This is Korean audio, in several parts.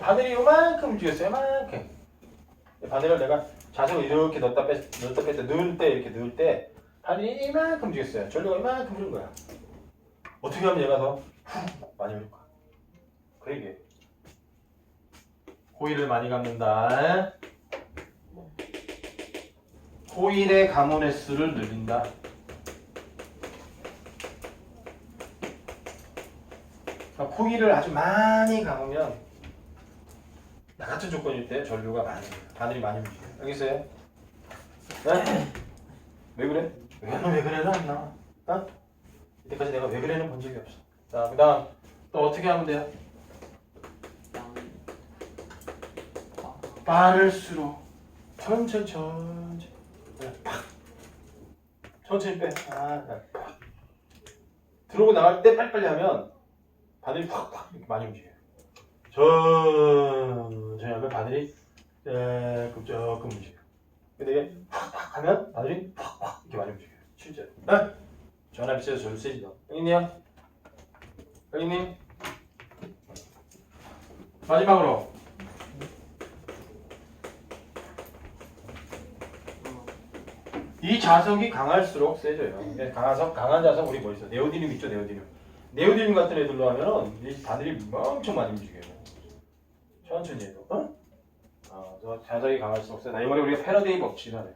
바늘이 요만큼 움직였어요. 요만큼. 바늘을 내가 자석을 이렇게 넣었다 뺐, 넣었다 뺐다 넣을 때 이렇게 넣을 때 바늘이 이만큼 움직였어요. 전류가 이만큼 흐른 거야. 어떻게 하면 얘가 더훅 많이 흐를 거야. 그 얘기예요. 호일을 많이 감는다. 호일의 감원 횟수를 늘린다. 그러니까 호일을 아주 많이 감으면 나 같은 조건일 때 전류가 많이 바늘이 많이 움직여요. 알겠어요? 네? 왜 그래? 왜는 왜 그래는 안 나와. 어? 이때까지 내가 왜 그래는 본 적이 없어. 자, 그다음 또 어떻게 하면 돼요? 빠를수록 천천히 천천히 네, 팍 천천히 빼. 아, 네, 팍. 들어오고 나갈 때 빨리빨리 하면 바늘이 팍팍 이렇게 많이 움직여요. 천천히 하면 바늘이 조금 조금 움직여요. 근데 이게 팍팍 하면 바늘이 팍팍 이렇게 많이 움직여요. 실제로. 네? 전압이 세서 저를 세지다. 여기님이요? 여기님? 마지막으로 이 자석이 강할수록 세져요. 그러니까 강화석, 강한 자석 우리 뭐 있어? 네오디듐 있죠, 네오디듐. 네오디듐 같은 애들로 하면은 이 바늘이 엄청 많이 움직여요. 천천히 해도. 어? 아, 저 자석이 강할수록 세다. 이번에 우리가 패러데이 하네.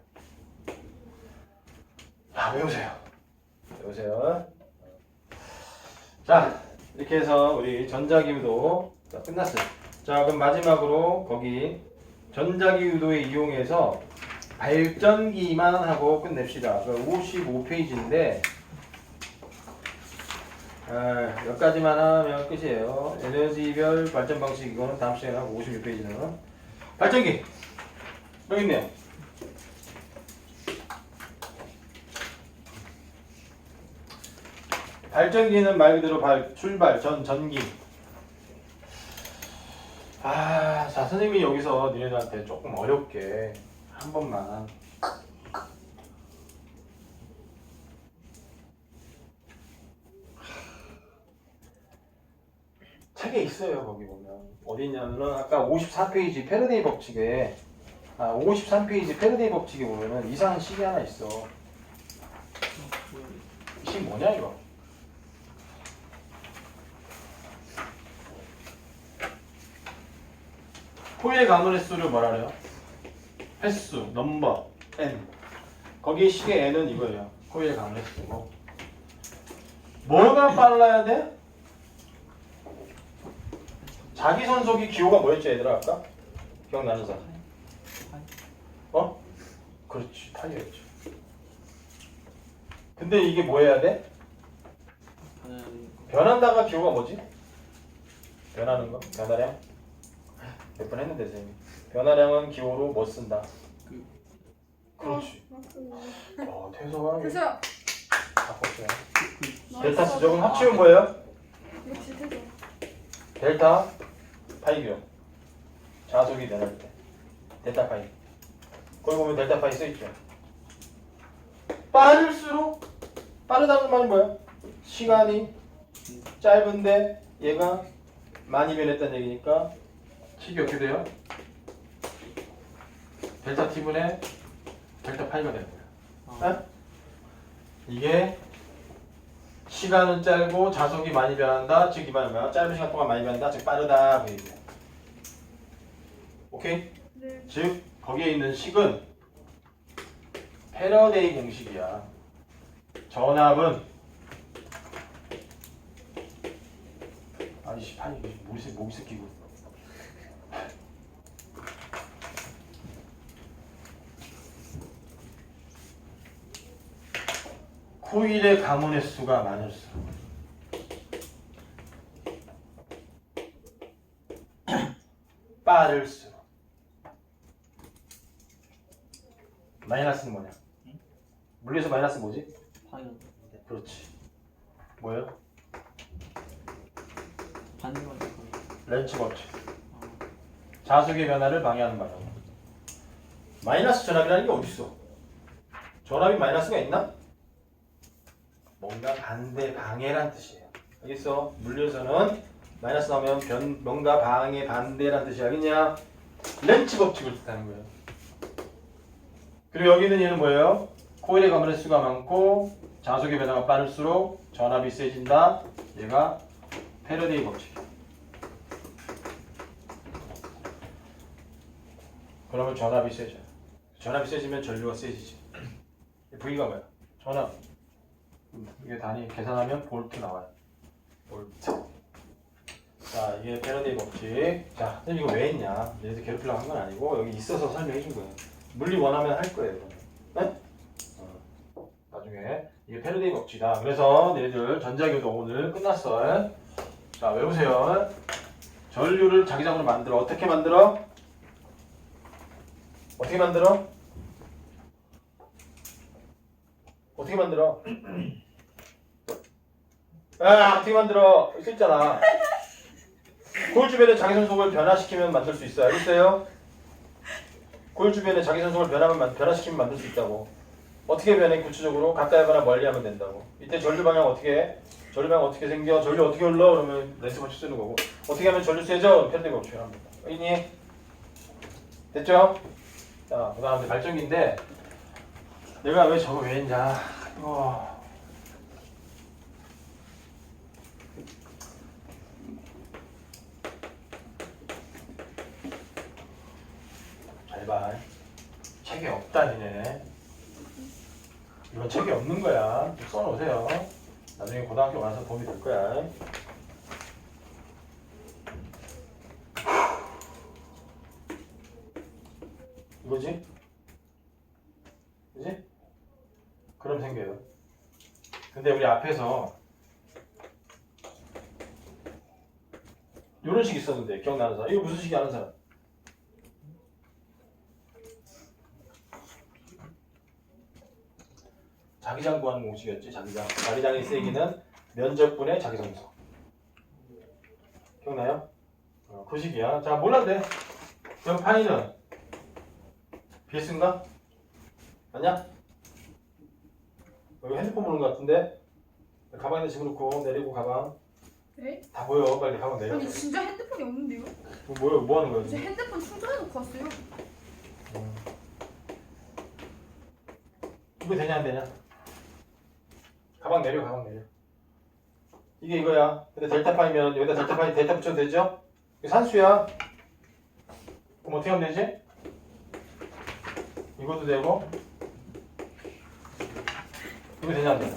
자, 외우세요. 외우세요. 자, 이렇게 해서 우리 전자기유도 자, 끝났어요. 자, 그럼 마지막으로 거기 전자기유도에 이용해서 발전기만 하고 끝냅시다. 그 55페이지인데 아, 몇 가지만 하면 끝이에요. 에너지별 발전 방식 이거는 다음 시간에 하고 56페이지는 발전기 여기 있네요. 발전기는 말 그대로 발, 출발, 전, 전기. 아, 자, 선생님이 여기서 니네들한테 조금 어렵게 한 번만. 책에 있어요, 거기 보면. 어디 있냐면은, 아까 54페이지 패러데이 법칙에, 아, 53페이지 패러데이 법칙에 보면은 이상한 식이 하나 있어. 이식 뭐냐, 이거? 호일 가문 횟수를 뭐라 그래요? 횟수, 넘버, n. 거기 식의 n은 이거예요. 호일 가문 횟수고. 뭐가 빨라야 돼? 자기 손속이 기호가 뭐였지 얘들아 아까? 기억나는 사람? 어? 그렇지 타이어였지. 근데 이게 뭐 해야 돼? 변한다가 기호가 뭐지? 변하는 거? 변화량? 몇 번 했는데 선생님 변화량은 기호로 뭐 쓴다? 그렇지 어 태소가 태서 바꿨어요 델타 수적은 합치면 뭐예요? 역시 태서 델타 파이요 자속이 변할 때 델타 파이 거기 보면 델타 파이 써있죠 빠를수록 빠르다는 말은 뭐야? 시간이 짧은데 얘가 많이 변했다는 얘기니까 식이 어떻게 돼요? 델타 t분의 델타 파이가 되는 거야 어? 이게 시간은 짧고 자속이 많이 변한다 즉이 말은 뭐야? 짧은 시간 동안 많이 변한다 즉 빠르다 그 얘기야 오케이? 네 즉 거기에 있는 식은 패러데이 공식이야. 전압은 아이씨 판이 목이 목이 새끼고 코일의 가문 횟수가 많을수록 빠를수록 마이너스는 뭐냐? 물리에서 마이너스 뭐지? 파이는 그렇지. 뭐예요? 렌치 법칙. 어, 자속의 변화를 방해하는 방향. 마이너스 전압이라는 게 어딨어? 전압이 마이너스가 있나? 뭔가 반대 방해란 뜻이에요. 알겠어? 물리에서는 마이너스 나오면 변, 뭔가 방의 반대란 뜻이 알겠냐? 렌치 법칙을 뜻하는 거예요. 그리고 여기는 얘는 뭐예요? 코일의 가문의 수가 많고 자속의 변화가 빠를수록 전압이 세진다. 얘가 패러데이 법칙. 그러면 전압이 세져요. 전압이 세지면 전류가 세지지. V가 뭐야? 전압. 이게 단위 계산하면 볼트 나와요. 볼트. 자, 이게 패러데이 법칙. 자, 선생님 이거 왜 했냐? 얘들 괴롭히려고 한 건 아니고 여기 있어서 설명해 준 거예요. 물리 원하면 할 거예요. 그러면. 네? 어, 나중에 이게 패러데이 법칙이다. 그래서 너희들 전자교도 오늘 끝났어. 자, 외우세요. 전류를 자기장으로 만들어. 어떻게 만들어? 어떻게 만들어? 어떻게 만들어? 아, 어떻게 만들어? 있잖아. 골 주변에 자기 선속을 변화시키면 만들 수 있어요. 알겠어요? 골 주변에 자기 선속을 변하면 변화시키면 만들 수 있다고. 어떻게 변해? 구체적으로 가까이 하거나 멀리 하면 된다고. 이때 전류 방향 어떻게 해? 전류 방향 어떻게 생겨? 전류 어떻게 흘러? 그러면 법칙 쓰는 거고. 어떻게 하면 전류 세져? 패러디 법칙을 합니다. 있니? 됐죠? 자, 그 다음에 발전기인데 내가 왜 저거 왜 했냐? 이거 잘 봐. 책이 없다 니네. 이건 책이 없는 거야. 좀 써놓으세요. 나중에 고등학교 가서 도움이 될 거야. 이거지? 그지? 그럼 생겨요. 근데 우리 앞에서 이런 식 있었는데 기억나는 사람? 이거 무슨 식이 아는 사람? 자기장 구하는 공식이었지 자기장 자기장의 세기는 면적분의 자기성수 기억나요? 어, 그 식이야 자 몰랐네 그럼 파이는 BS인가? 아니야? 여기 핸드폰 보는 것 같은데 가방에다 집어넣고 내리고 가방 네? 다 보여 빨리 가방 내려 아니 진짜 핸드폰이 없는데요? 뭐, 뭐야 뭐 하는 거야 제 지금? 핸드폰 충전해놓고 왔어요. 음. 이거 되냐 안 되냐? 가방 내려 가방 내려 이게 이거야 근데 델타 파이면 여기다 델타 파이 델타 붙여도 되죠? 이거 산수야 그럼 어떻게 하면 되지? 이것도 되고 이거 되냐 안 되냐?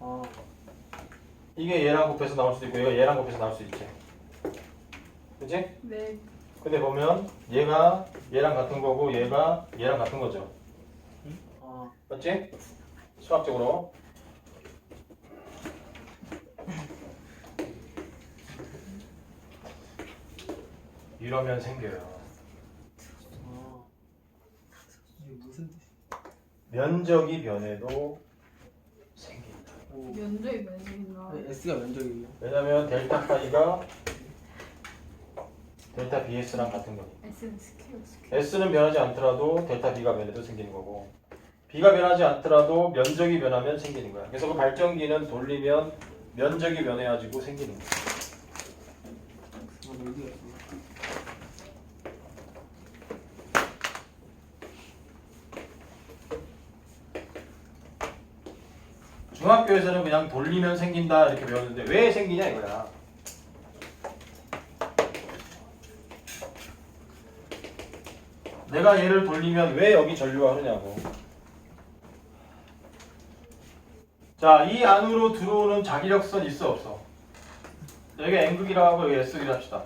어, 이게 얘랑 곱해서 나올 수도 있고 얘가 얘랑 곱해서 나올 수 있지 그치? 네. 근데 보면 얘가 얘랑 같은 거고 얘가 얘랑 같은 거죠 어, 맞지? 수학적으로 이러면 생겨요 어. 이게 무슨 뜻? 면적이 변해도 생긴다 오. 면적이 면적인가? 아니, S가 면적이에요. 왜냐면 델타 파이가 델타 BS랑 같은 거니까 S는 스케일 스케일. S는 변하지 않더라도 델타 B가 변해도 생기는 거고 B가 변하지 않더라도 면적이 변하면 생기는 거야. 그래서 그 발전기는 돌리면 면적이 변해가지고 생기는 거야. 중학교에서는 그냥 돌리면 생긴다 이렇게 배웠는데 왜 생기냐 이거야. 내가 얘를 돌리면 왜 여기 전류가 흐르냐고. 자, 이 안으로 들어오는 자기력선 있어 없어? 여기 N극이라고 하고 여기 S극이라 합시다.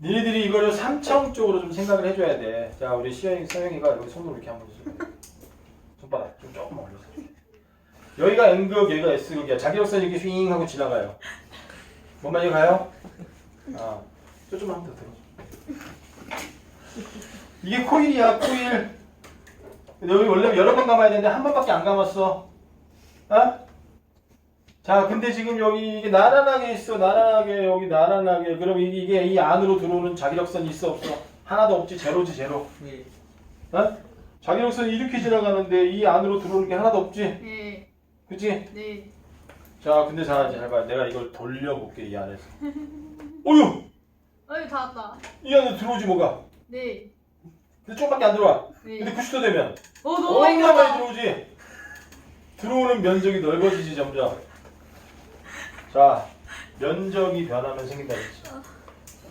니네들이 이거를 삼청적으로 좀 생각을 해줘야 돼. 자, 우리 시영이, 서영이가 여기 손으로 이렇게 한번 해줘. 손바닥 좀 조금 올려서. 여기가 N극, 여기가 S극이야. 자기력선이 이렇게 휘잉 하고 지나가요. 뭔 말이 가요? 아, 한번 더 들어. 이게 코일이야, 코일. 여기 원래 여러 번 감아야 되는데 한 번밖에 안 감았어. 어? 자, 근데 지금 여기 이게 나란하게 있어. 나란하게 여기 나란하게. 그럼 이게, 이 안으로 들어오는 자기력선이 있어 없어? 하나도 없지. 제로지 제로. 네. 어? 자기력선이 이렇게 지나가는데 이 안으로 들어오는 게 하나도 없지? 네. 그치? 네. 자, 근데 자, 이제 잘 봐. 내가 이걸 돌려볼게, 이 안에서. 어휴! 어이 다 왔다. 이 안에 들어오지, 뭐가? 네. 근데 좀밖에 안 들어와. 네. 근데 90도 되면. 어 너무 많이 얼마나 많이. 들어오지? 들어오는 면적이 넓어지지, 점점. 자, 면적이 변하면 생긴다 그랬지.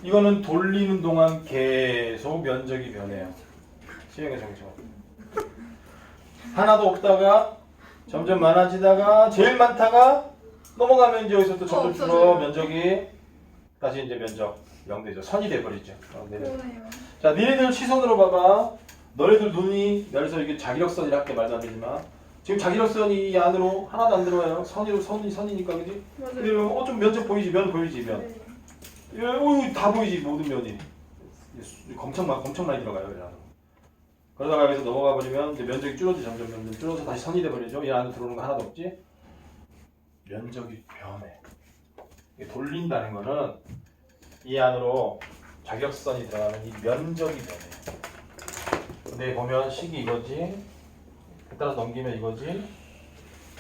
이거는 돌리는 동안 계속 면적이 변해요. 시행의 정점. 하나도 없다가 점점 많아지다가 제일 많다가 넘어가면 이제 여기서 또 점점 어, 줄어 없어져요. 면적이 다시 이제 면적 0 되죠. 선이 돼버리죠. 어, 내려. 그러네요. 자, 니네들 시선으로 봐봐. 너희들 눈이 그래서 이게 자기력선이라 할게 말도 안 되지만 지금 자기력선이 이 안으로 하나도 안 들어와요. 선이로 선이 선이니까 그지? 근데. 어좀 면적 보이지? 면 보이지? 면. 네. 예, 어이, 다 보이지 모든 면이. 엄청 많 엄청 많이 들어가요 이 안으로. 그러다가 여기서 넘어가 버리면 이제 면적이 줄어지 점점 점점 줄어서 다시 선이 돼 버리죠. 이 안에 들어오는 거 하나도 없지. 면적이 변해. 돌린다는 거는 이 안으로 자격선이 들어가는 이 면적이 변해. 근데 보면 식이 이거지. 따라서 넘기면 이거지.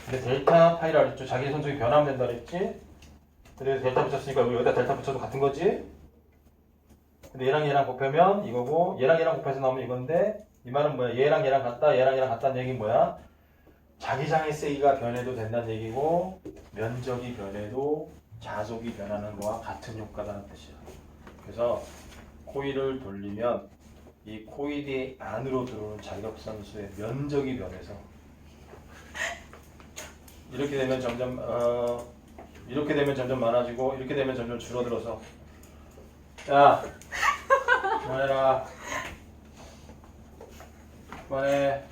근데 델타 파이라 그랬죠. 자기 선적이 변하면 된다 그랬지. 근데 델타 붙였으니까 여기다 델타 붙여도 같은 거지. 근데 얘랑 얘랑 곱하면 이거고 얘랑 얘랑 곱해서 나오면 이건데 이 말은 뭐야? 얘랑 얘랑 같다, 얘랑 얘랑 같다는 얘기는 뭐야? 자기장의 세기가 변해도 된다는 얘기고 면적이 변해도 자속이 변하는 거와 같은 효과라는 뜻이야. 그래서 코일을 돌리면 이 코일이 안으로 들어오는 자격선수의 면적이 변해서 이렇게 되면 점점 어, 이렇게 되면 점점 많아지고 이렇게 되면 점점 줄어들어서. 야 그만해라. 그만해.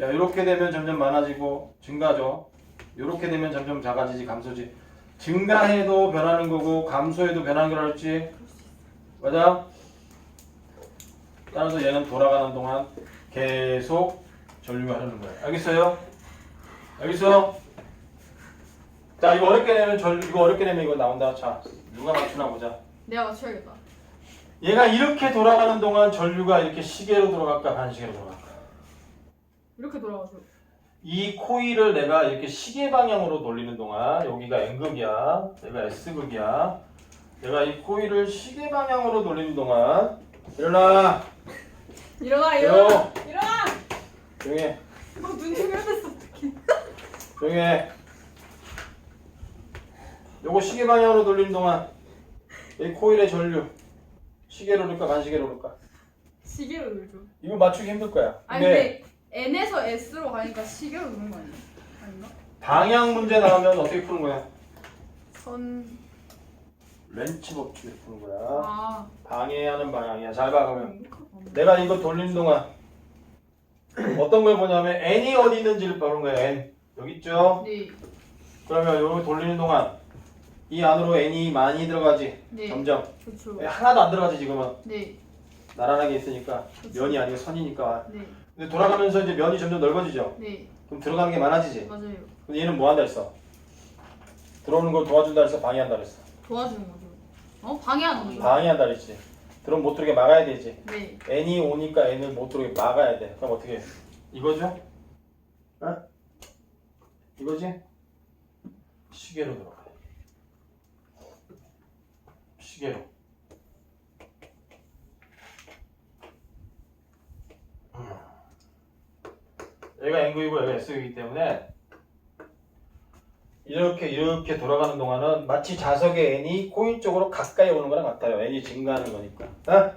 야 이렇게 되면 점점 많아지고 증가죠. 이렇게 되면 점점 작아지지 감소지. 증가해도 변하는 거고 감소해도 변하는 거라 했지 맞아? 따라서 얘는 돌아가는 동안 계속 전류가 흐르는 거예요 알겠어요? 알겠어? 자 이거 어렵게 내면 전류 이거 어렵게 내면 이거 나온다 자 누가 맞추나 보자 내가 맞춰야겠다. 얘가 이렇게 돌아가는 동안 전류가 이렇게 시계로 돌아갈까 반시계로 돌아갈까 이렇게 돌아가죠. 이 코일을 내가 이렇게 시계 방향으로 돌리는 동안 여기가 N극이야 여기가 S극이야 내가 이 코일을 시계 방향으로 돌리는 동안 일어나 일어나 일어 일어나 일어나. 조용해 너눈 죽여댔어. 조용해 요거 시계 방향으로 돌리는 동안 이 코일의 전류 시계로 돌까 반시계로 돌까 시계로 돌죠. 이거 맞추기 힘들 거야 아니 근데 근데 N에서 S로 가니까 시계로 도는 거 아니야? 아닌가? 방향 문제 나오면 어떻게 푸는 거야? 선. 렌치 법칙을 푸는 거야 아. 방해하는 방향이야 잘 봐 그러면 가면. 내가 이거 돌리는 동안 어떤 걸 보냐면 n이 어디 있는지를 보는 거야 n 여기 있죠? 네. 그러면 여기 돌리는 동안 이 안으로 n이 많이 들어가지 네. 점점 그렇죠. 하나도 안 들어가지 지금은 네. 나란하게 있으니까 그쵸. 면이 아니고 선이니까 네. 근데 돌아가면서 이제 면이 점점 넓어지죠 네. 그럼 들어가는 게 많아지지 맞아요. 근데 얘는 뭐 한다 했어? 들어오는 걸 도와준다 했어 방해한다 했어 도와주는 거죠. 어 방해하는 거죠. 방해한다 했지 들어오면 못 들어오게 막아야 되지 네. n이 오니까 n을 못 들어오게 막아야 돼. 그럼 어떻게 해? 이거죠? 어? 이거지? 시계로 들어가. 시계로. 음. 여기가 N구이고 여기가 S이기 때문에 이렇게 이렇게 돌아가는 동안은 마치 자석의 N이 코인 쪽으로 가까이 오는 거랑 같아요. N이 증가하는 거니까. 어?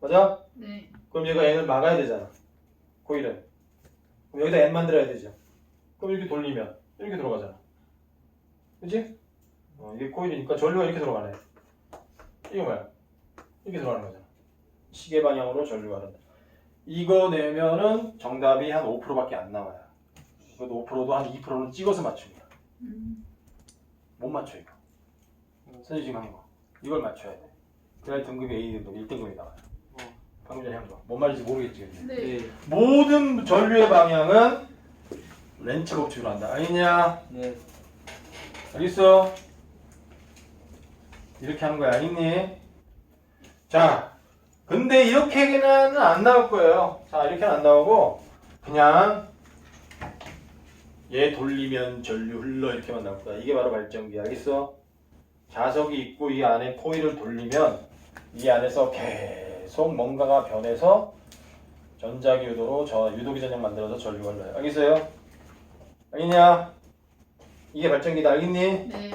맞아? 네. 그럼 얘가 n을 막아야 되잖아. 코일은. 그럼 여기다 n 만들어야 되죠. 그럼 이렇게 돌리면 이렇게 들어가잖아. 그치? 어, 이게 코일이니까 전류가 이렇게 들어가네. 이거 뭐야? 이렇게 들어가는 거잖아. 시계 방향으로 전류가 흐른다. 이거 내면은 정답이 한 5%밖에 안 나와요. 그것도 5%도 한 2%는 찍어서 맞춥니다. 음. 못 맞춰 이거. 선생님 지금 한 거. 이걸 맞춰야 돼. 그래야 등급이 A 등급 1등급이 나와요. 어. 방금 전에 한 거. 뭔 말인지 모르겠지. 근데. 네. 네. 모든 전류의 방향은 렌치 법칙으로 한다. 알겠냐? 네. 알겠어? 이렇게 하는 거야. 알겠니? 자, 그 근데 이렇게는 안 나올 거예요. 자, 이렇게는 안 나오고 그냥 얘 돌리면 전류 흘러 이렇게만 나올 거야. 이게 바로 발전기. 알겠어? 자석이 있고 이 안에 코일을 돌리면 이 안에서 계속 뭔가가 변해서 전자기 유도로 저 유도기 전력 만들어서 전류가 흘러요. 알겠어요? 알겠냐? 이게 발전기다. 알겠니? 네.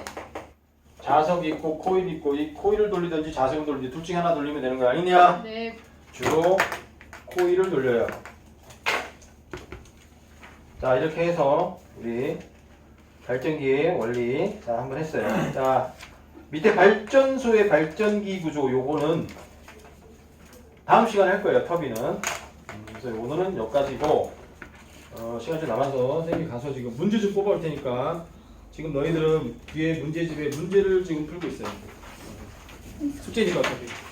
자석이 있고 코일 있고 이 코일을 돌리든지 자석을 돌리든지 둘 중에 하나 돌리면 되는 거 아니냐? 네. 주로 코일을 돌려요. 자 이렇게 해서 우리 발전기의 원리 자 한번 했어요. 자 밑에 발전소의 발전기 구조 요거는 다음 시간에 할 거예요. 터비는. 음, 그래서 오늘은 여기까지고 어, 시간 좀 남아서 선생님이 가서 지금 문제 좀 뽑아올 테니까 지금 너희들은 뒤에 문제집에 문제를 지금 풀고 있어요. 숙제니까 어차피.